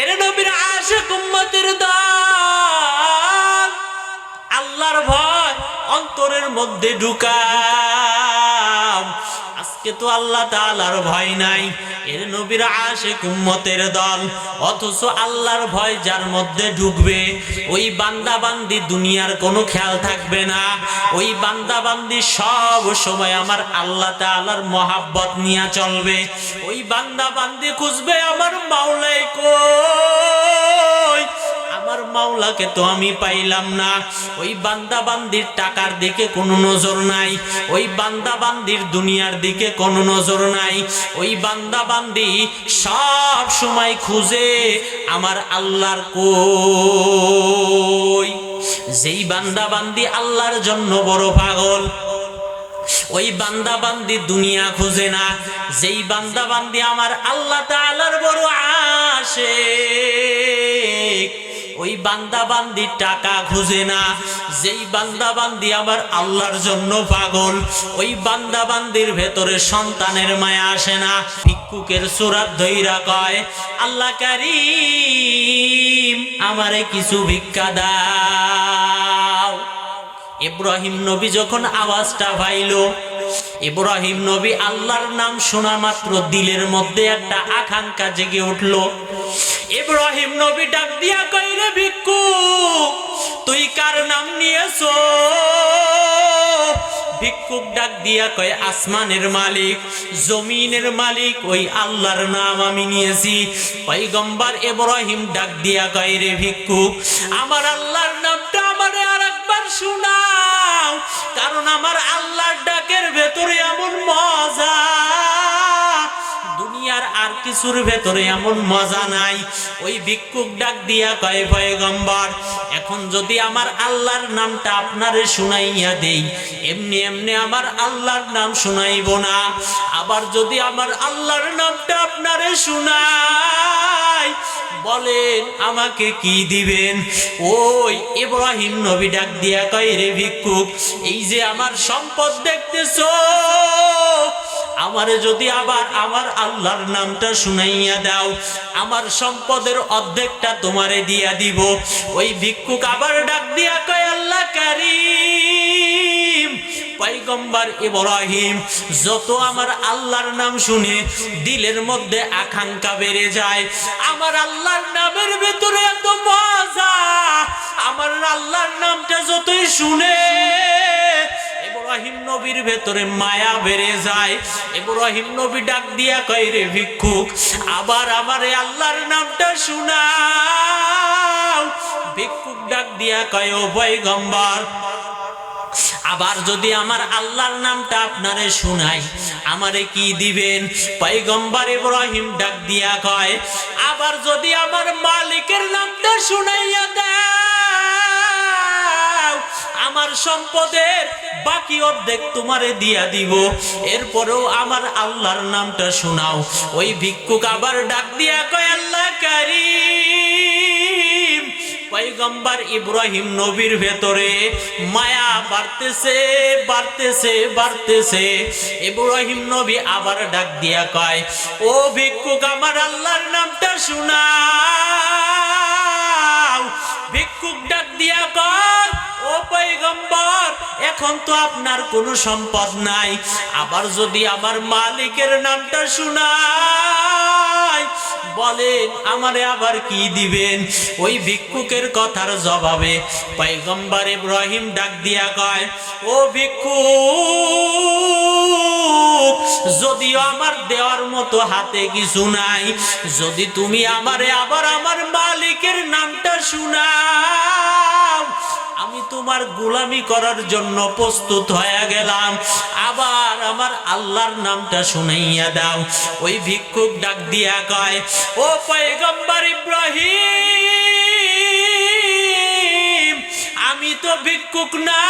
এর নবীর আশেক উম্মতের দল। আল্লাহর ভয় অন্তরের মধ্যে ঢুকাও আজকে তো আল্লাহ তাআলার ভয় নাই। এর নবীর আসে কুম্মতের দল। অথচ আল্লাহর ভয় যার মধ্যে ঢুকবে, ওই বান্দাবান্দি দুনিয়ার কোনো খেয়াল থাকবে না। ওই বান্দাবান্দি সব সময় আমার আল্লাহ তাআলার মহাব্বত নিয়ে চলবে। ওই বান্দাবান্দি খুঁজবে আমার মাওলাই কই? আমার মাওলাকে তো আমি পাইলাম না। ওই বান্দা বান্দির টাকার দিকে কোনো নজর নাই। ওই বান্দা বান্দির দুনিয়ার দিকে কোনো নজর নাই। ওই বান্দা বান্দি সব সময় খুঁজে আমার আল্লাহর কই। যেই বান্দা বান্দি আল্লাহর জন্য বড় পাগল, ওই বান্দা বান্দি দুনিয়া খুঁজে না। যেই বান্দা বান্দি আমার আল্লাহ তাআলার বড় আসে ওই বান্দাবান্দি টাকা খুঁজে না। যেই বান্দা বান্দি আমার আল্লাহর জন্য পাগল, ওই বান্দাবান্দির ভেতরে সন্তানের মায়া আসে না। ভিক্ষুকের সুরাত ধৈরা কয়, আল্লাহ কারি আমারে কিছু ভিক্ষা দাও। ইব্রাহিম নবী যখন আওয়াজটা পাইল ইব্রাহিম নবী আল্লাহর নাম শোনা মাত্র দিলের মধ্যে একটা আকাঙ্ক্ষা জেগে উঠল। ইব্রাহিম নবী ডাক দিয়া কইরে ভিক্ষু, তুই কার নাম নিয়েছো? ভিক্ষুক ডাক দিয়া কয়, আসমানের মালিক, জমিনের মালিক, ওই আল্লাহর নাম আমি নিয়েছি। পৈগম্বর ইব্রাহিম ডাক দিয়া কয়, রে ভিক্ষুক, আমার আল্লাহর নামটা আমারে আর একবার শোনাও, কারণ আমার আল্লাহর ডাকের ভেতরে এমন মজা। দুনিয়ার আর কিছুর ভেতরে এমন মজা নাই। ওই ভিক্ষুক ডাক দিয়া কয়, পয়গম্বর, এখন যদি আমার আল্লাহর নামটা আপনারে শুনাইয়া দেই, এমনি এমনি আমার আল্লাহর নাম শুনাইব না। আবার যদি আমার আল্লাহর নামটা আপনারে শুনাই বলেন, আমাকে কি দিবেন? ওই ইব্রাহিম নবী ডাক দিয়া কয়, রে ভিক্ষুক, এই যে আমার সম্পদ দেখতেছ, আমারে যদি আবার আমার আল্লাহর নামটা শুনাইয়া দাও, আমার সম্পদের অর্ধেকটা তোমারে দিয়া দিব। ওই ভিক্ষুক আবার ডাক দিয়া কয়, আল্লাহ কারীম পৈগম্বর ইব্রাহিম, যত আমার আল্লাহর নাম শুনে দিলের মধ্যে আকাঙ্ক্ষা বেড়ে যায়। আমার আল্লাহর নামের ভেতরে এত মজা, আমার আল্লাহর নামটা যতই শুনে ইব্রাহিম নবীর ভেতরে মায়া বেড়ে যায়। ইব্রাহিম নবী ডাক দিয়া কয়, রে ভিক্ষুক, আবার আমারে আল্লাহর নামটা শুনাও। ভিক্ষুক ডাক দিয়া কয়, ও পয়গম্বর আবার যদি আমার আল্লাহর নামটা আপনারে শুনাই, আমারে কি দিবেন? পৈগম্বর ইব্রাহিম ডাক দিয়া কয়, আবার যদি আমার মালিকের নামটা শুনাইয়া দাও, আমার সম্পদের বাকি অর্ধেক তোমারে দিয়া দিব। এরপরেও আমার আল্লাহর নামটা শোনাও। ওই ভিক্ষুক আবার ডাক দিয়া কয়, আল্লাহ কারীম। পৈগম্বর ইব্রাহিম নবীর ভেতরে মায়া বাড়তেছে বাড়তেছে বাড়তেছে। ইব্রাহিম নবী আবার ডাক দিয়া কয়, ও ভিক্ষুক, আমার আল্লাহর নামটা শুনাও। ভিক্ষুক ডাক দিয়া কয়, ও পৈগম্বর এখন তো আপনার কোনো সম্পদ নাই। আবার যদি আমার মালিকের নামটা শুনাই বলেন, আমারে আবার কি দিবেন? ওই ভিক্ষুকের কথার জবাবে পৈগম্বর ইব্রাহিম ডাক দিয়া কয়, ও ভিক্ষু যদিও আমার দেওয়ার মতো হাতে কিছু নাই, যদি তুমি আমারে আবার আমার মালিকের নামটা শুনাও আমি তোমার গোলামি করার জন্য প্রস্তুত হয়ে গেলাম। আবার আমার আল্লাহর নামটা শুনাইয়া দাও। ওই ভিক্ষুক ডাক দিয়া কয়, ও পয়গম্বর ইব্রাহিম, আমি তো ভিক্ষুক না,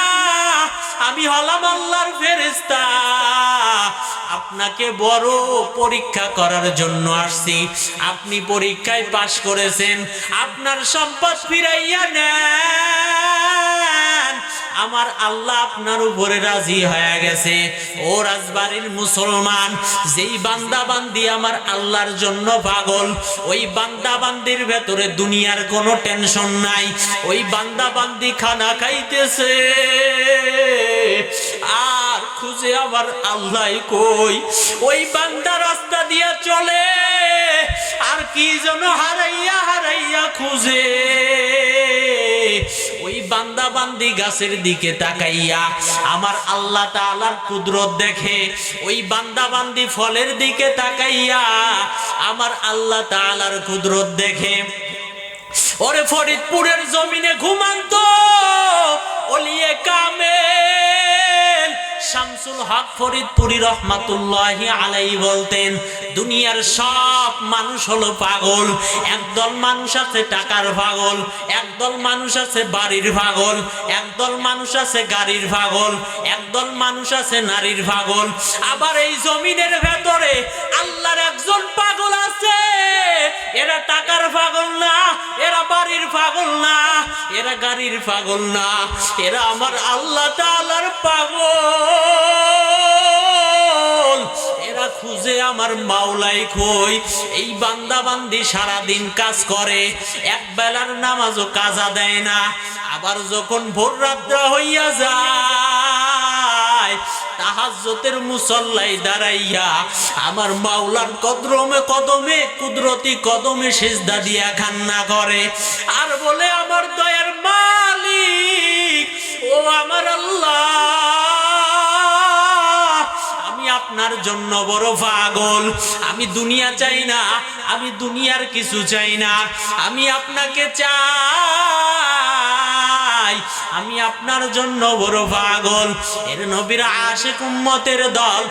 আমি হলাম আল্লাহর ফেরেস্তা আপনাকে বড় পরীক্ষা করার জন্য আসছি। আপনি পরীক্ষায় পাশ করেছেন, আপনার সম্পদ ফিরাইয়া নেন। আমার আল্লাহ আপনার উপরে রাজি হয়ে গেছে। ও রাজবাড়ির মুসলমান, যেই বান্দা বান্দি আমার আল্লাহর জন্য পাগল, ওই বান্দা বান্দির ভেতরে দুনিয়ার কোনো টেনশন নাই। ওই বান্দা বান্দি খানা খাইতেছে, আর খুঁজে আবার আল্লাহ কই? ওই বান্দা রাস্তা দিয়া চলে, আর কি যেন হারাইয়া হারাইয়া খুঁজে। ওই বান্দা বান্দি গাছের দিকে তাকাইয়া আমার আল্লাহ তাআলার কুদরত দেখে, ওই বান্দা বান্দি ফলের দিকে তাকাইয়া আমার আল্লাহ তাআলার কুদরত দেখে, ওরে ফরিদপুরের জমিনে ঘুমান্ত ওলিয়ে কামেল হক ফরিদপুরি রহমাতুল্লাহি আলাই বলতেন, দুনিয়ার সব মানুষ হলো পাগল। একদল মানুষ আছে টাকার পাগল, একদল মানুষ আছে বাড়ির পাগল, একদল মানুষ আছে গাড়ির পাগল, একদল মানুষ আছে নারীর পাগল। আবার এই জমিনের ভেতরে আল্লাহর একজন পাগল আছে। এরা টাকার পাগল না, এরা বাড়ির পাগল না, এরা গাড়ির পাগল না, এরা আমার আল্লাহ তাআলার পাগল। আমার মাওলাই কই? এই বান্দা বান্দি সারাদিন কাজ করে, এক বেলার নামাজও কাজা দেয় না। আবার যখন ভোর রাত্রা হইয়া যায় মুসল্লাই দাঁড়াইয়া আমার মাওলার কদরমে কদমে, কুদরতি কদমে সেজদা দিয়া কান্না করে। আর বলে, আমার দয়ার আপনার জন্য বড় পাগল। আমি দুনিয়া চাই না, আমি দুনিয়ার কিছু চাই না। আমি আপনাকে চাই। আমি আপনার জন্য বড় পাগল। এর নবীর আশেক উম্মতের দল,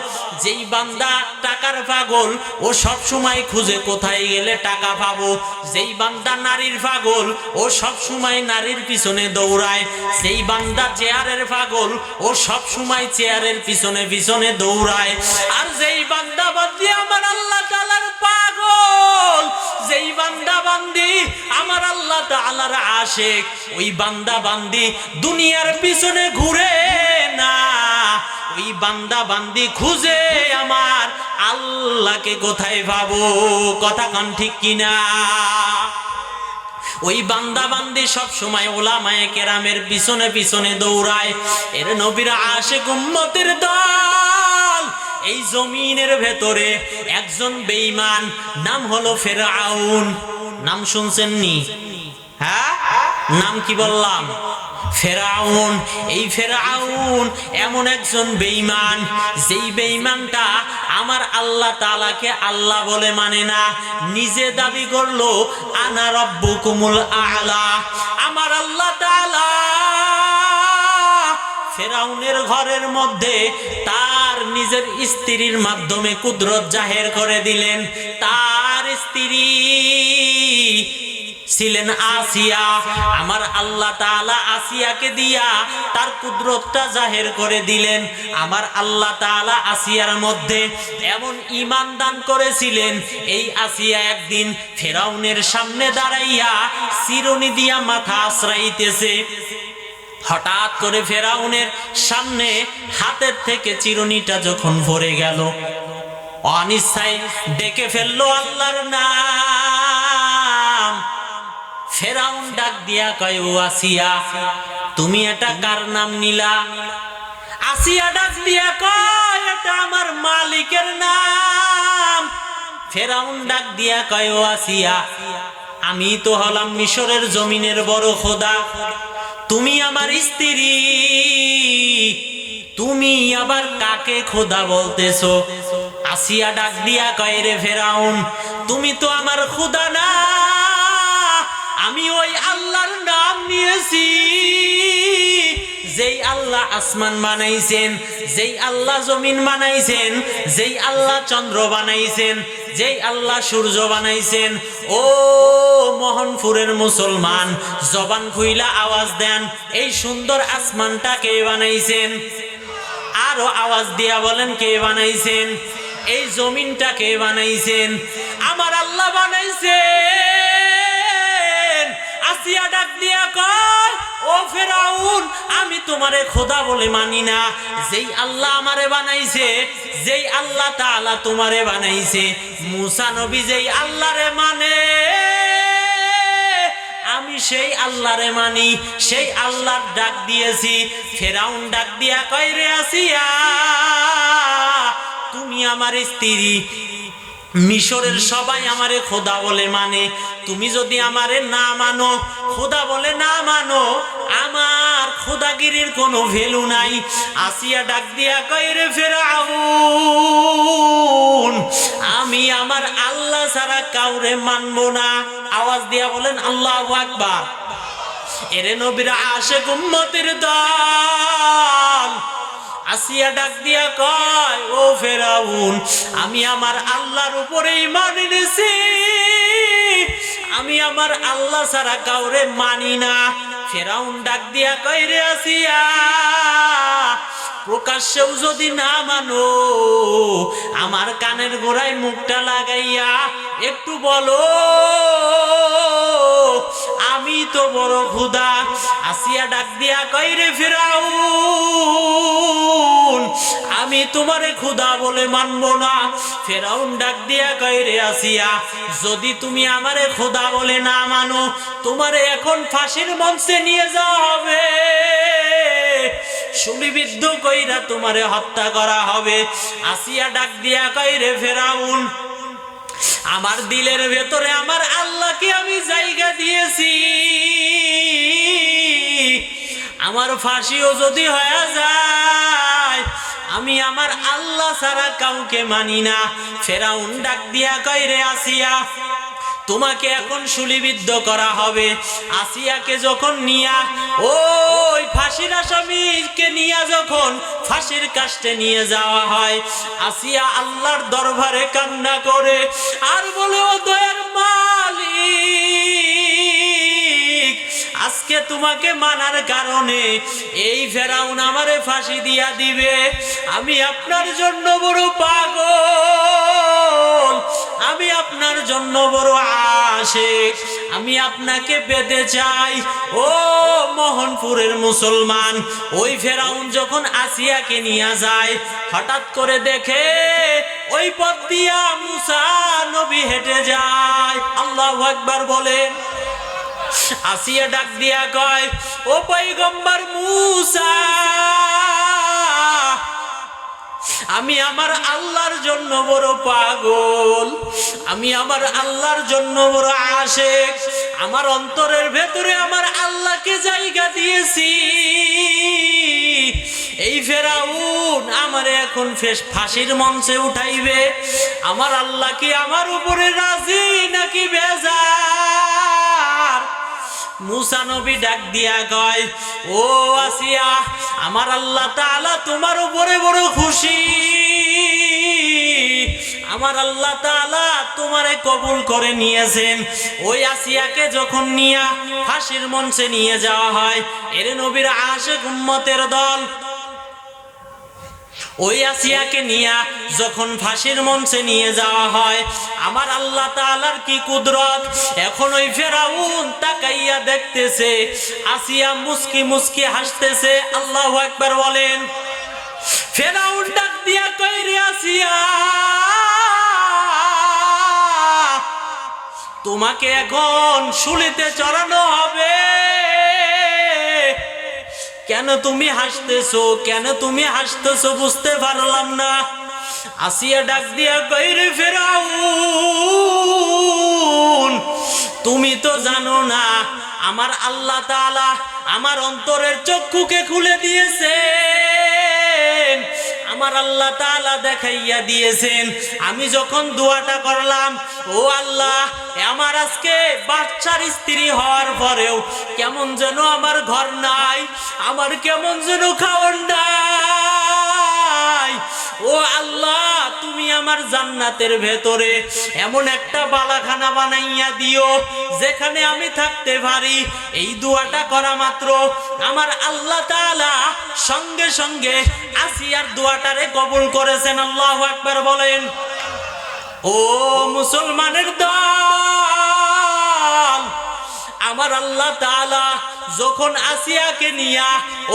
যেই বান্দা টাকার পাগল, ও সব সময় খুঁজে কোথায় গেলে টাকা পাবো। যেই বান্দা নারীর পাগল, ও সব সময় নারীর পিছনে দৌড়ায়। সেই বান্দা চেয়ারের পাগল, ও সব সময় চেয়ারের পিছনে পিছনে দৌড়ায়। আর যেই বান্দা বান্দি আমার আল্লাহ তাআলার পাগল, যেই বান্দা বান্দি আমার আল্লাহ তাআলার আশেক, ওই বান্দা বান্দি দুনিয়ার পিছনে ঘুরে না। ওই বান্দা বান্দি খুঁজে আমার, আল্লাহকে কোথায় পাবো? কথা কান ঠিক কিনা? ওই বান্দা বান্দি সব সময় ওলামায়ে কেরামের পিছনে পিছনে দৌড়ায়। এর নবীর আশে গুম্মতের দল। এই জমিনের ভেতরে একজন বেঈমান, নাম হলো ফেরাউন। নাম শুনছেন নি? হ্যাঁ? নাম কি বললাম? ফেরাউন। এই ফেরাউন এমন একজন বেঈমান, যেই বেঈমানটা আমার আল্লাহ তালাকে আল্লাহ বলে মানে না। নিজে দাবি করল, আনা রব্বুকুমুল আলা। আমার আল্লাহ তাআলা ফেরাউনের ঘরের মধ্যে তার নিজের স্ত্রীর মাধ্যমে কুদরত জাহের করে দিলেন। তার স্ত্রী ছিলেন আসিয়া। আমার আল্লাহ তাআলা আসিয়াকে দিয়া তার কুদরতটা জাহের করে দিলেন। আমার আল্লাহ তাআলা আসিয়ার মধ্যে এমন ঈমান দান করেছিলেন, এই আসিয়া একদিন ফেরাউনের সামনে দাঁড়াইয়া চিরুনি দিয়া মাথা আশ্রাইতেছে। হঠাৎ করে ফেরাউনের সামনে হাতের থেকে চিরুনিটা যখন ভরে গেল, অনিচ্ছায় ডেকে ফেলল আল্লাহর নাম। ফেরাউন ডাক দিয়া কয়, ও আসিয়া, তুমি এটা কার নাম নিলা? আসিয়া ডাক দিয়া কয়, এটা আমার মালিকের নাম। ফেরাউন ডাক দিয়া কয়, ও আসিয়া, আমি তো হলাম মিশরের জমিনের বড় খোদা। তুমি আমার স্ত্রী, তুমি আবার কাকে খোদা বলতেছো? আসিয়া ডাক দিয়া কয়, রে ফেরাউন, তুমি তো আমার খোদা না। আমি ওই আল্লাহর নাম নিয়েছি। যেই আল্লাহ আসমান বানাইছেন, যেই আল্লাহ জমিন বানাইছেন, যেই আল্লাহ চন্দ্র বানাইছেন, যেই আল্লাহ সূর্য বানাইছেন, ও মোহনপুরের মুসলমান, জবান খুইলা আওয়াজ দেন, এই সুন্দর আসমানটা কে বানাইছেন? আরও আওয়াজ দিয়া বলেন, কে বানাইছেন? এই জমিনটা কে বানাইছেন? আমার আল্লাহ বানাইছেন। আসিয়া ডাক দিয়া কয়, ও ফেরাউন, আমি তোমারে খোদা বলে মানি না। যেই আল্লাহ আমারে বানাইছে, যেই আল্লাহ তাআলা তোমারে বানাইছে, মুসা নবী যেই আল্লাহরে মানে আমি সেই আল্লাহরে মানি। সেই আল্লাহর ডাক দিয়েছি, ফেরাউন ডাক দিয়া কয়, রে আসিয়া, তুমি আমার স্ত্রী মিশরের সবাই আমারে খোদা বলে মানে। তুমি যদি আমারে না মানো, খোদা বলে না মানো, আমার খোদাগিরির কোনো ভ্যালু নাই। আসিয়া ডাক দিয়া কয় রে ফেরাউন, আমি আমার আল্লাহ ছাড়া কাউরে মানবো না। আওয়াজ দিয়া বলেন, আল্লাহ আকবার। এরে নবীরা আসে গুম্মতির দল আসিয়া ডাক দিয়া কয়, ও ফেরাউন, আমি আমার আল্লাহর উপরে ইমান এনেছি। আমি আমার আল্লাহ ছাড়া কাউরে মানি না। ফেরাউন ডাক দিয়া কয়, রে আসিয়া প্রকাশ্যেও যদি না মানো, আমার কানের গোড়ায় মুখটা লাগাইয়া একটু বলো, আমি তো বড় ক্ষুদা আসিয়া ডাক দিয়া কইরে ফেরাউন? আমি তোমারে ক্ষুদা বলে মানবো না। ফেরাউন ডাক দিয়া কইরে আসিয়া, যদি তুমি আমারে ক্ষুদা বলে না মানো, তোমারে এখন ফাঁসির মঞ্চে নিয়ে যাওয়া হবে। শুলিবিদ্ধ কইরা তোমারে হত্যা করা হবে। আসিয়া ডাক দিয়া কইরে ফেরাউন, আমার দিলের ভেতরে আমার আল্লাহকে আমি জায়গা দিয়েছি। আমার ফাঁসিও যদি হয়ে যায়, আমি আমার আল্লাহ ছাড়া কাউকে মানি না। ফেরাউন ডাক দিয়া কইরে আসিয়া তোমাকে এখন শুলিবিদ্ধ করা হবে। আসিয়াকে যখন নিয়া, ওই ফাঁসির আসামিকে নিয়া যখন ফাঁসির কাস্টে নিয়ে যাওয়া হয়, আসিয়া আল্লাহর দরবারে কান্না করে, আর বলে ও দয়ার মালিক, আজকে তোমাকে মানার কারণে এই ফেরাউন আমারে ফাঁসি দিয়া দিবে। আমি আপনার জন্য বড় পাগল। আমি আপনার জন্য বড় আশেক। আমি আপনাকে পেতে চাই। ও মোহনপুরের মুসলমান, ওই ফেরাউন যখন আসিয়াকে নিয়ে যায়, হঠাৎ করে দেখে ওই পথ দিয়া মুসা নবী হেঁটে যায়। আল্লাহ একবার বলেন। আসিয়া ডাক দিয়া কয়, ও পৈগম্বর মুসা আমি আমার আল্লাহর জন্য বড় পাগল। আমি আমার আল্লাহর জন্য বড় আশেক। আমার অন্তরের ভেতরে আমার আল্লাহকে জায়গা দিয়েছি। এই ফেরাউন আমার এখন ফেস ফাঁসির মঞ্চে উঠাইবে। আমার আল্লাহ কি আমার উপরে রাজি নাকি বেজার? মুসা নবী ডাক দিয়া কয়, ও আসিয়া, আমার আল্লাহ তাআলা তোমার উপরে বড় খুশি। আমার আল্লাহ তাআলা তোমারে কবুল করে নিয়েছেন। ওই আসিয়াকে যখন নিয়া ফাঁসির মঞ্চে নিয়ে যাওয়া হয়, এর নবীর আশেক উম্মতের দল ওই আসিয়াকে নিয়া যখন ফাঁসির মঞ্চে নিয়ে যাওয়া হয়, আমার আল্লাহ তাআলার কি কুদরত? এখন ওই ফেরাউন তাকাইয়া দেখতেছে, আসিয়া মুস্কি মুস্কি হাসতেছে, আল্লাহ একবার বলেন, ফেরাউন ডাক দিয়া কইরে আসিয়া? তোমাকে এখন শুলিতে চড়ানো হবে। কেন তুমি হাসতেছো? কেন তুমি হাসতেছো বুঝতে পারলাম না। আসিয়া ডাক দিয়া কইরে ফেরাও তুমি তো জানো না, আমার আল্লাহ তাআলা আমার অন্তরের চক্ষুকে খুলে দিয়েছেন আমার আল্লাহ তালা দেখাইয়া দিয়েছেন। আমি যখন দোয়াটা করলাম, ও আল্লাহ আমার আজকে বাচ্চার স্ত্রী হওয়ার পরেও কেমন যেন আমার ঘর নাই, আমার কেমন যেন খাওয়ার নাই। ও আল্লাহ, তুমি আমার জান্নাতের ভেতরে এমন একটা বালাখানা বানাইয়া দিও, যেখানে আমি থাকতে পারি। এই দোয়াটা করা মাত্র। আমার আল্লাহ তাআলা সঙ্গে সঙ্গে আসিয়ার দোয়াটারে কবুল করেছেন। আল্লাহ একবার বলেন, ও মুসলমানের দল আমার আল্লাহ তাআলা যখন আসিয়াকে নিয়া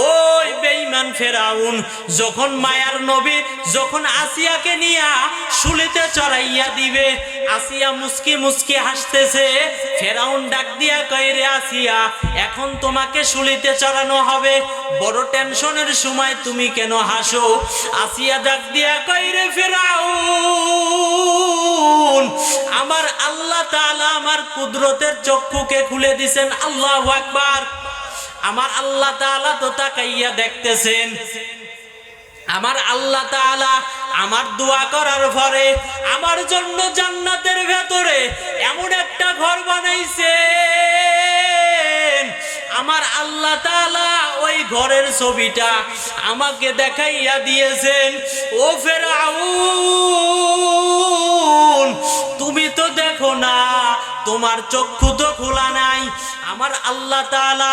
ওই বেঈমান ফেরাউন, যখন মায়ার নবী যখন আসিয়াকে নিয়া শুলিতে চড়াইয়া দিবে, আসিয়া মুস্কি মুস্কি হাসতেছে, ফেরাউন ডাক দিয়া কইরে আসিয়া, এখন তোমাকে শুলিতে চড়ানো হবে। বড় টেনশনের সময় তুমি কেন হাসো? আসিয়া ডাক দিয়া কইরে ফেরাউন, আমার আল্লাহ তাআলা আমার কুদরতের চক্ষুকে খুলে দিছেন, আল্লাহ আকবার। আমার আল্লাহ তাআলা তো তাকাইয়া দেখতেছেন। আমার আল্লাহ তাআলা আমার দোয়া করার পরে আমার জন্য জান্নাতের ভেতরে এমন একটা ঘর বানাইছেন আমার আল্লাহ তাআলা ওই ঘরের ছবিটা আমাকে দেখাইয়া দিয়েছেন, ও ফেরাউন, তুমি তো দেখো না, তোমার চক্ষু তো খোলা নাই। আমার আল্লাহ তাআলা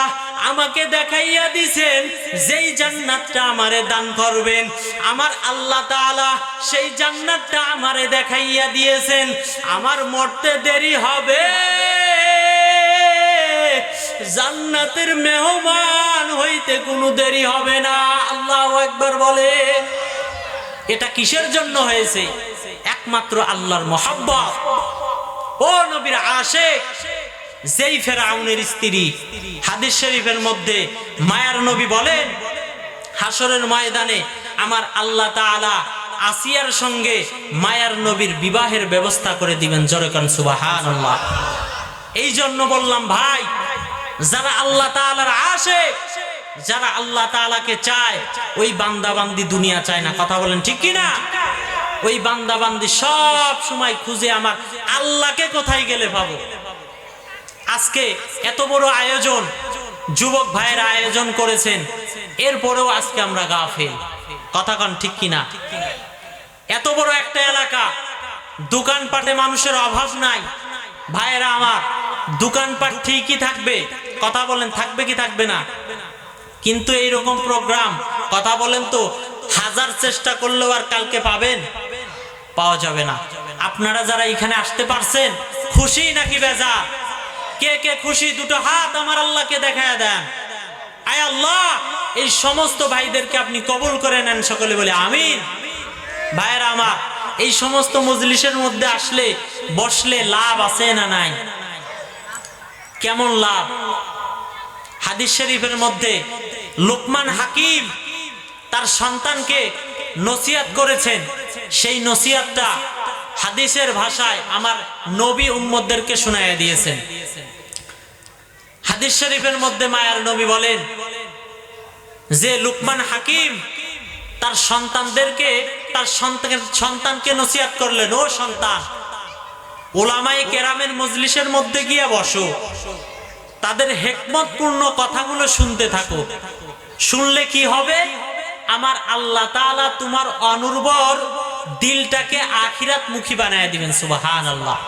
আমাকে দেখাইয়া দিছেন, যেই জান্নাতটা আমারে দান করবেন। আমার আল্লাহ তাআলা সেই জান্নাতটা আমারে দেখাইয়া দিয়েছেন, আমার মরতে দেরি হবে। জান্নাতের মেহমান হইতে কোনো দেরি হবে না। আল্লাহ একবার বলে, এটা কিসের জন্য হয়েছে? একমাত্র আল্লাহর মোহাব্বত। ও নবীর আশেক, যেই ফেরাউনের স্ত্রী, হাদিস শরীফের মধ্যে মায়ার নবী বলেন হাসরের ময়দানে আমার আল্লাহ তাআলা আসিয়ার সঙ্গে মায়ার নবীর বিবাহের ব্যবস্থা করে দিবেন। জরকান সুবহানাল্লাহ। এই জন্য বললাম, ভাই যারা আল্লাহ তাআলার আসে যারা আল্লাহ তাআলাকে চায়, ওই বান্দাবান্দি দুনিয়া চায় না। কথা বলেন ঠিক কি না ওই বান্দাবান্দি সব সময় খুঁজে আমার আল্লাহকে কোথায় গেলে পাবো? আজকে এত বড় আয়োজন, যুবক ভাইয়ের আয়োজন করেছেন, এরপরেও আজকে আমরা গাফেল। কথা কন ঠিক কিনা? এত বড় একটা এলাকা, দোকানপাটে মানুষের অভাব নাই। ভাইয়েরা আমার, দোকানপাট ঠিকই থাকবে কথা বলেন, থাকবে কি থাকবে না? কিন্তু এইরকম প্রোগ্রাম কথা বলেন তো, হাজার চেষ্টা করলেও আর কালকে পাবেন? পাওয়া যাবে না। আপনারা যারা এখানে আসতে পারছেন, খুশি নাকি বেজা কে কে খুশি? দুটো হাত আমার আল্লাহকে দেখায় দেন। আয় আল্লাহ, এই সমস্ত ভাইদেরকে আপনি কবুল করে নেন সকলে বলে আমিন। ভাইয়েরা আমার, এই সমস্ত মজলিসের মধ্যে আসলে, বসলে লাভ আছে না নাই? কেমন লাভ? হাদিস শরীফের মধ্যে লোকমান হাকিম তার সন্তানকে নসিয়াত করেছেন। সেই নসিয়াতটা হাদিসের ভাষায় আমার নবী উম্মদদেরকে শোনাইয়া দিয়েছেন। হাদিস শরীফের মধ্যে মায়ার নবী বলেন যে, লুকমান হাকিম তার সন্তানদেরকে, তার সন্তানকে নসিয়াত করলেন, ও সন্তান। ওলামাই কেরামের মজলিসের মধ্যে গিয়ে বসো। তাদের হেকমতপূর্ণ কথাগুলো শুনতে থাকো। শুনলে কি হবে? আমার আল্লাহ তাআলা তোমার অনুর্বর দিলটাকে আখিরাত মুখী বানায় দিবেন সুবাহান আল্লাহ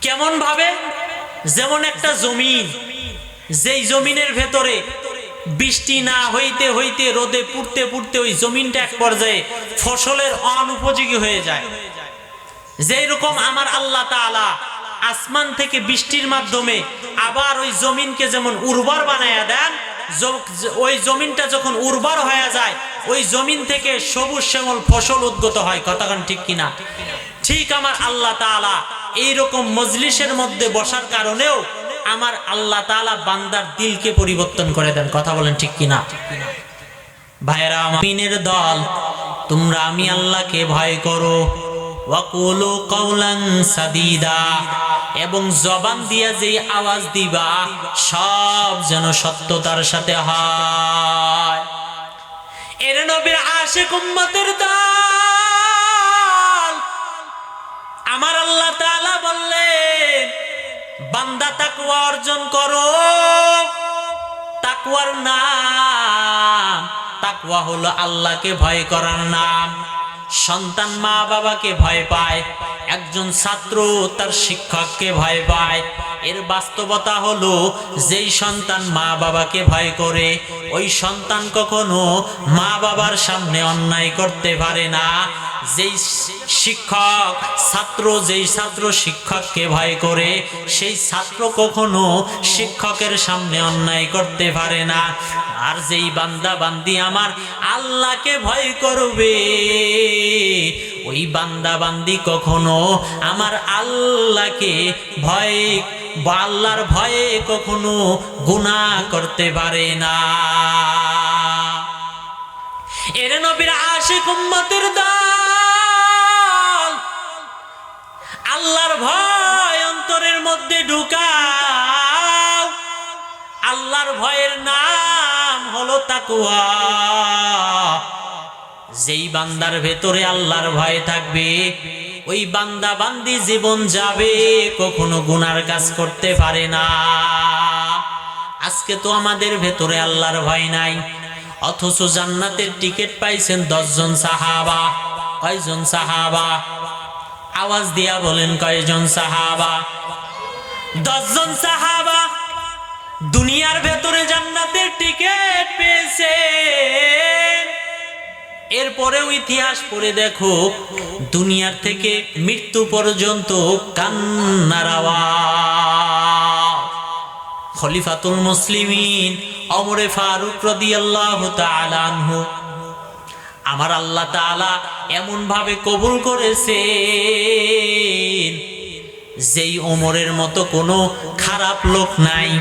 কেমন ভাবে? যেমন একটা জমিন, যেই জমিনের ভেতরে বৃষ্টি না হইতে হইতে রোদে পুড়তে পুড়তে ওই জমিনটা এক পর্যায়ে ফসলের অনুপযোগী হয়ে যায়। যেই রকম আমার আল্লাহ তাআলা আসমান থেকে বৃষ্টির মাধ্যমে আবার ওই জমিনকে যেমন উর্বর বানায়া দেন ওই জমিনটা যখন উর্বর হয়ে যায়, ওই জমিন থেকে সবুজ শ্যামল ফসল উদ্গত হয়। কতক্ষণ ঠিক কিনা? ঠিক আমার আল্লাহ তাআলা এইরকম মজলিসের মধ্যে বসার কারণেও আমার আল্লাহ তাআলা বান্দার দিলকে পরিবর্তন করে দেন। কথা বলেন ঠিক কিনা? আমিনের দল, তোমরা আমি আল্লাহকে ভয় করো। ওয়াকুলু কওলান সাদিদা। এবং জবান দিয়া যে আওয়াজ দিবা, সব যেন সত্যতার সাথে হয়। এর নবীর আশিক উম্মতের দল, আমার আল্লাহ তাআলা বললেন, বান্দা তাকওয়া অর্জন করো। তাকওয়ার নাম, তাকওয়া হলো আল্লাহকে ভয় করার নাম। সন্তান মা বাবাকে ভয় পায়, একজন ছাত্র তার শিক্ষককে ভয় পায়। এর বাস্তবতা হলো, যেই সন্তান মা বাবাকে ভয় করে, ওই সন্তান কখনো মা বাবার সামনে অন্যায় করতে পারে না। যেই শিক্ষক, ছাত্র, যেই ছাত্র শিক্ষককে ভয় করে, সেই ছাত্র কখনো শিক্ষকের সামনে অন্যায় করতে পারে না। আর যেই বান্দা, বান্দি আমার আল্লাহকে ভয় করবে, ওই বান্দা, বান্দি কখনো আমার আল্লাহকে ভয়, বা আল্লাহর ভয়ে কখনো গুনাহ করতে পারে না। এর নবীর আশিক উম্মতের দল। আল্লাহর ভয় অন্তরের মধ্যে ঢুকাও। আল্লাহর ভয়ের নাম হলো তাকুয়া যেই বান্দার ভেতরে আল্লাহর ভয় থাকবে, ওই বান্দা বান্দি জীবন যাবে, কখনো গুনার কাজ করতে পারে না। আজকে তো আমাদের ভেতরে আল্লাহর ভয় নাই। অথচ জান্নাতের টিকিট পাইছেন দশজন সাহাবা। কয়জন সাহাবা? আওয়াজ দিয়া বলেন, কয়জন সাহাবা? দশজন সাহাবা দুনিয়ার ভেতরে জান্নাতের টিকিট পেয়েছে এরপরেও ইতিহাস পড়ে দেখো, দুনিয়ার থেকে মৃত্যু পর্যন্ত কান্নার আওয়াজ। খলিফাতুল মুসলিমিন অমরে ফারুক রাদিয়াল্লাহু তাআলা আনহু। আমার আল্লাহ তাআলা এমন ভাবে কবুল করেছে যেই ওমরের মতো কোনো খারাপ লোক নাই।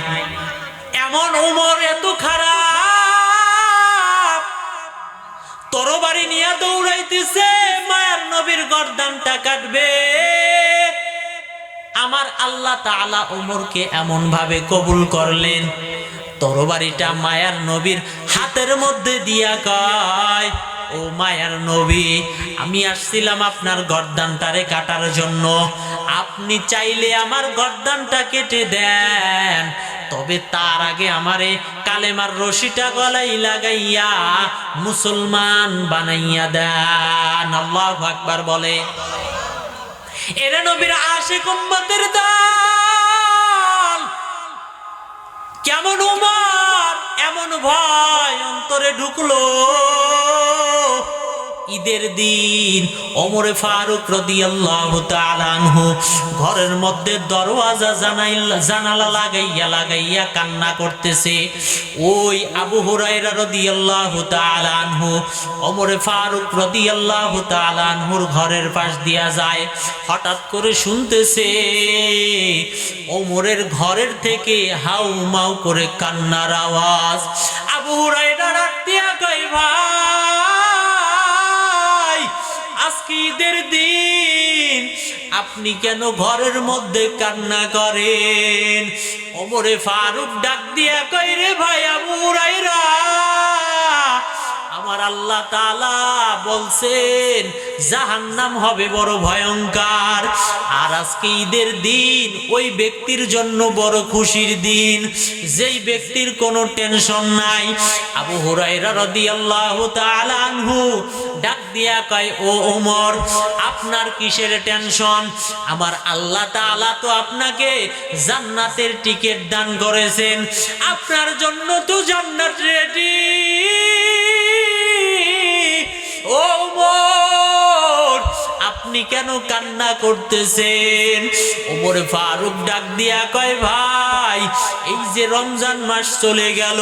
এমন ওমর এত খারাপ। তরবারি নিয়ে দৌড়াইতেছে, মায়ার নবীর গর্দানটা কাটবে। আমার আল্লাহ তাআলা ওমরকে এমন ভাবে কবুল করলেন। তরবারিটা মায়ার নবীর হাতের মধ্যে দিয়া কয়, ও মায়ার নবী, আমি আসছিলাম আপনার গর্দানটারে কাটার জন্য। আপনি চাইলে আমার গর্দানটা কেটে দেন। তবে তার আগে আমারে কালেমার রশিটা গলাই লাগাইয়া মুসলমান বানাইয়া দেন। আল্লাহু আকবার বলে। এরা নবীর আশে উম্মতের দল। কেমন উমার এমন ভয় অন্তরে ঢুকলো। ঈদের দিন ওমরে ফারুক রাদিয়াল্লাহু তাআলা আনহু ঘরের মধ্যে দরওয়াজা জানাইলা জানালা লাগাইয়া লাগাইয়া কান্না করতেছে। ওই আবু হুরায়রা রাদিয়াল্লাহু তাআলা আনহু ওমরে ফারুক রাদিয়াল্লাহু তাআলা আনহুর ঘরের পাশ দিয়া যায়। হঠাৎ করে শুনতেছে ওমরের ঘরের থেকে হাউ মাউ করে কান্নার আওয়াজ। আবু হুরায়রা দিয়া কই ভাই ঈদের দিন। আপনি কেন ঘরের মধ্যে কান্না করেন? ওমরে ফারুক ডাক দিয়া কইরে, ভাই আবু হুরায়রা আমার আল্লাহ তাআলা বলছেন, জাহান্নাম হবে বড় ভয়ঙ্কর। আর আজকে ঈদের দিন, ওই ব্যক্তির জন্য বড় খুশির দিন। যেই ব্যক্তির কোনো টেনশন নাই। আবু হুরায়রা রাদিয়াল্লাহু তাআলা আনহু ডাক দিয়া কয়, ও ওমর, আপনার কিসের টেনশন? আমার আল্লাহ তাআলা তো আপনাকে জান্নাতের টিকিট দান করেছেন। আপনার জন্য তো জান্নাত রেডি আপনি কেন কান্না করতেছেন? ওমরে ফারুক ডাক দিয়া কয়, ভাই, এই যে রমজান মাস চলে গেল,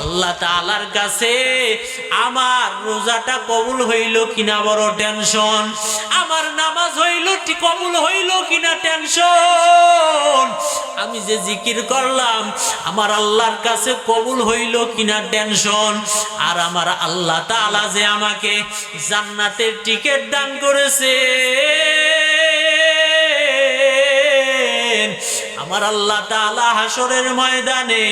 আল্লাহ তালার কাছে আমার রোজাটা কবুল হইল কিনা বড় টেনশন? আমার নামাজ হইল কবুল হইল কিনা টেনশন? আমি যে জিকির করলাম, আমার আল্লাহর কাছে কবুল হইল কিনা টেনশন? আর আমার আল্লাহ তাআলা যে আমাকে জান্নাতের টিকিট দান করেছে। আমার আল্লাহ তাআলা হাসরের ময়দানে,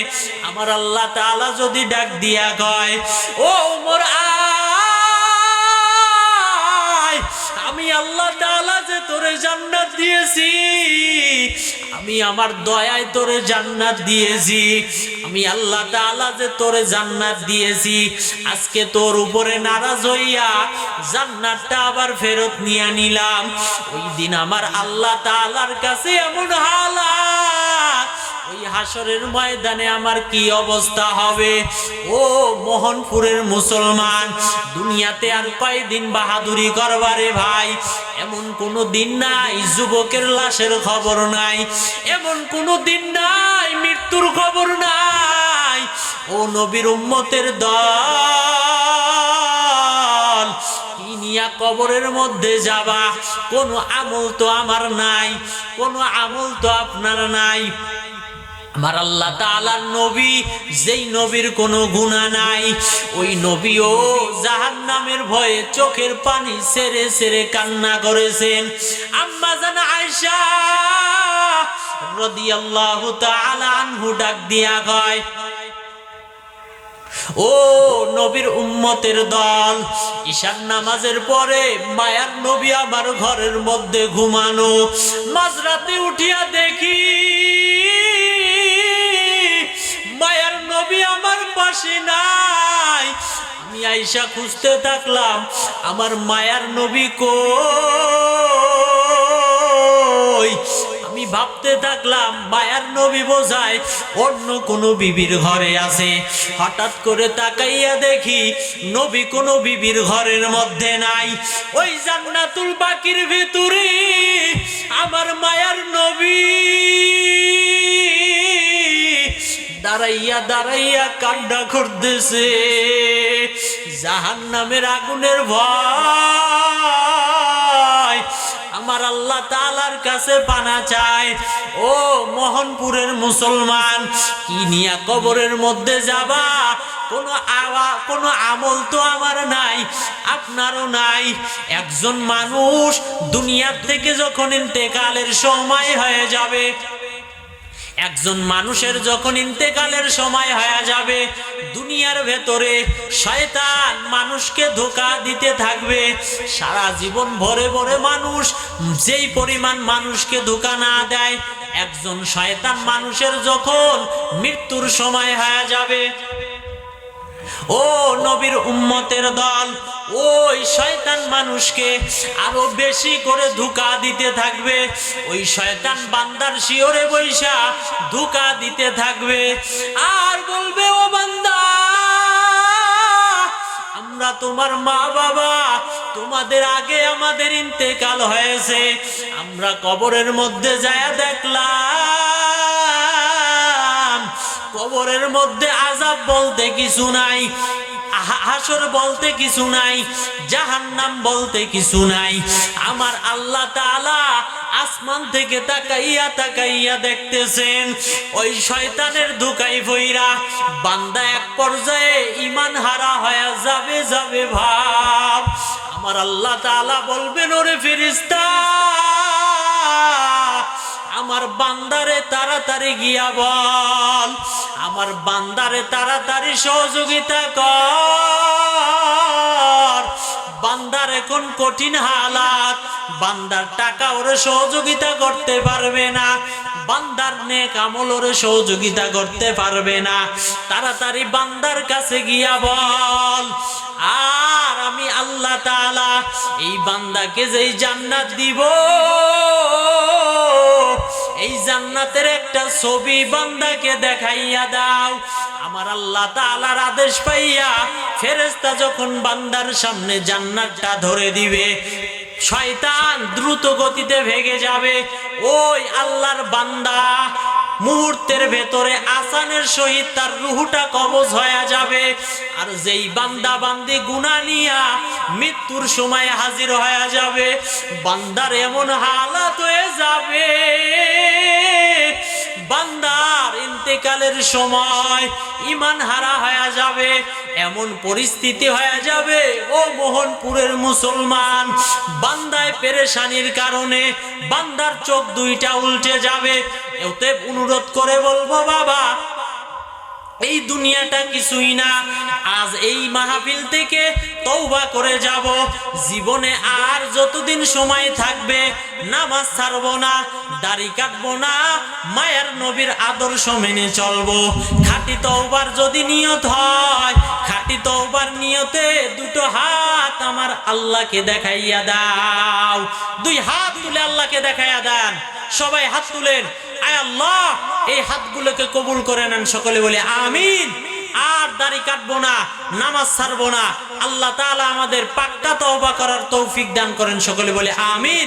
আমার আল্লাহ তাআলা যদি ডাক দিয়া কয়, ও মোর আয় আল্লাহ যে তোরে জান্নাত দিয়েছি, আমি আমার দয়ায় তোরে জান্নাত দিয়েছি, আমি আল্লাহ তাআলা যে তোরে জান্নাত দিয়েছি, আজকে তোর উপরে নারাজ হইয়া জান্নাতটা আবার ফেরত নিয়ে নিলাম। ওই দিন আমার আল্লাহ তাআলার কাছে এমন হালাত হাসরের ময়দানে আমার কি অবস্থা হবে? ও মোহনপুরের মুসলমান, দুনিয়াতে আর কয়দিন বাহাদুরি করবারে ভাই? এমন কোনো দিন নাই, যুবকের লাশের খবর নাই। এমন কোনো দিন নাই, মৃত্যুর খবর নাই। ও নবীর উম্মতের দল নিয়া কবরের মধ্যে যাবা? কোনো আমল তো আমার নাই, কোনো আমল তো আপনার নাই। আমার আল্লাহ তাআলার নবী, যেই নবীর কোনো গুণা নাই। ওই নবীও জাহান্নামের ভয়ে চোখের পানি সেরে সেরে কান্না করেছেন। আম্মা জান আয়েশা রাদিয়াল্লাহু তাআলা আনহু ডাক দিয়া কয়, ও নবীর উম্মতের দল ঈশান নামাজের পরে মায়ার নবী আমার ঘরের মধ্যে ঘুমানো। মাঝরাতে উঠিয়া দেখি মায়ার নবী আমার পাশে নাই। আমি আইসা খুঁজতে থাকলাম, আমার মায়ার নবী কই? আমি ভাবতে থাকলাম, মায়ার নবী বোঝায় অন্য কোনো বিবির ঘরে আছে। হঠাৎ করে তাকাইয়া দেখি, নবী কোনো বিবির ঘরের মধ্যে নাই। ওই জান্নাতুল বাকির ভিতরে আমার মায়ার নবী দাঁড়াইয়া দাঁড়াইয়া কান্না করতেছে। জাহান নামের আগুনের ভয়। আমার আল্লাহ তালার কাছে পানা চায়। ও মোহনপুরের মুসলমান, কি নিয়া কবরের মধ্যে যাবা? কোনো আওয়া, কোনো আমল তো আমার নাই, আপনারও নাই। একজন মানুষ দুনিয়ার থেকে যখন ইন্তেকালের সময় হয়ে যাবে একজন মানুষের যখন ইন্তেকালের সময় হয়ে যাবে, দুনিয়ার ভেতরে শয়তান মানুষকে ধোকা দিতে থাকবে। সারা জীবন ভরে ভরে মানুষ যেই পরিমাণ মানুষকে ধোকা না দেয়, একজন শয়তান মানুষের যখন মৃত্যুর সময় হয়ে যাবে ও নবীর উম্মতের দল, ওই শয়তান মানুষকে আরও বেশি করে ধোকা দিতে থাকবে। ওই শয়তান বান্দার শিওরে বৈশা ধোকা দিতে থাকবে। আর বলবে, ও বান্দা, আমরা তোমার মা বাবা, তোমাদের আগে আমাদের ইন্তেকাল হয়েছে। আমরা কবরের মধ্যে যায় দেখলাম কবরের মধ্যে আজাব বলতে কিছু নাই হাসর বলতে কিছু নাই, জাহান্নাম বলতে কিছু নাই। আমার আল্লাহ তাআলা আসমান থেকে তাকাইয়া তাকাইয়া দেখতেছেন, ওই শয়তানের ধুকাই ফইরা বান্দা এক পর্যায়ে ইমান হারা হয়ে যাবে যাবে ভাব। আমার আল্লাহ তাআলা বলবেন, ওরে ফেরেশতা, আমার বান্দারে তাড়াতাড়ি গিয়া বল। আমার বান্দারে তাড়াতাড়ি সহযোগিতা কর। বান্দার এখন কঠিন হালাত, বান্দার টাকা ওরে সহযোগিতা করতে পারবে না, বান্দার নেক আমল ওরে সহযোগিতা করতে পারবে না। তাড়াতাড়ি বান্দার কাছে গিয়া বল, আর আমি আল্লাহ তাআলা এই বান্দাকে যেই জান্নাত দিব এই জান্নাতের একটা ছবি বান্দাকে দেখাইয়া দাও। আমার আল্লাহ তালার আদেশ পাইয়া ফেরেস্তা যখন বান্দার সামনে জান্নাতটা ধরে দিবে, শয়তান দ্রুত গতিতে ভেগে যাবে। ওই আল্লাহর বান্দা মুহূর্তের ভেতরে আসানের সহিত তার রুহুটা কবজ হয়ে যাবে। আর যেই বান্দা বান্দি গুনা নিয়া মৃত্যুর সময় হাজির হয়ে যাবে, বান্দার এমন হালাত হয়ে যাবে। বান্দার ইন্তেকালের সময় ইমান হারা হয়ে যাবে, এমন পরিস্থিতি হয়ে যাবে, ও মোহনপুরের মুসলমান, বান্দায় পেরেশানির কারণে বান্দার চোখ দুইটা উল্টে যাবে এতে অনুরোধ করে বলব বাবা এই দুনিয়াটা কিছুই না। আজ এই মাহফিল থেকে তৌবা করে যাব। জীবনে আর যতদিন সময় থাকবে, নামাজ ছাড়বো না, দাড়ি কাটবো না, মায়ের নবীর আদর্শ মেনে চলবো। খাঁটি তৌবার যদি নিয়ত হয়, খাঁটি তৌবার নিয়তে দুটো হাত আমার আল্লাহকে দেখাইয়া দাও। দুই হাত তুলে আল্লাহকে দেখায়া দেন। সবাই হাত তুলেন। আয় আল্লাহ, এই হাতগুলোকে কবুল করে নেন। সকলে বলে আমিন। আর দাড়ি কাটবো না, নামাজ ছাড়বো না। আল্লাহ তাআলা আমাদের পাক্কা তওবা করার তৌফিক দান করেন, সকলে বলে আমিন।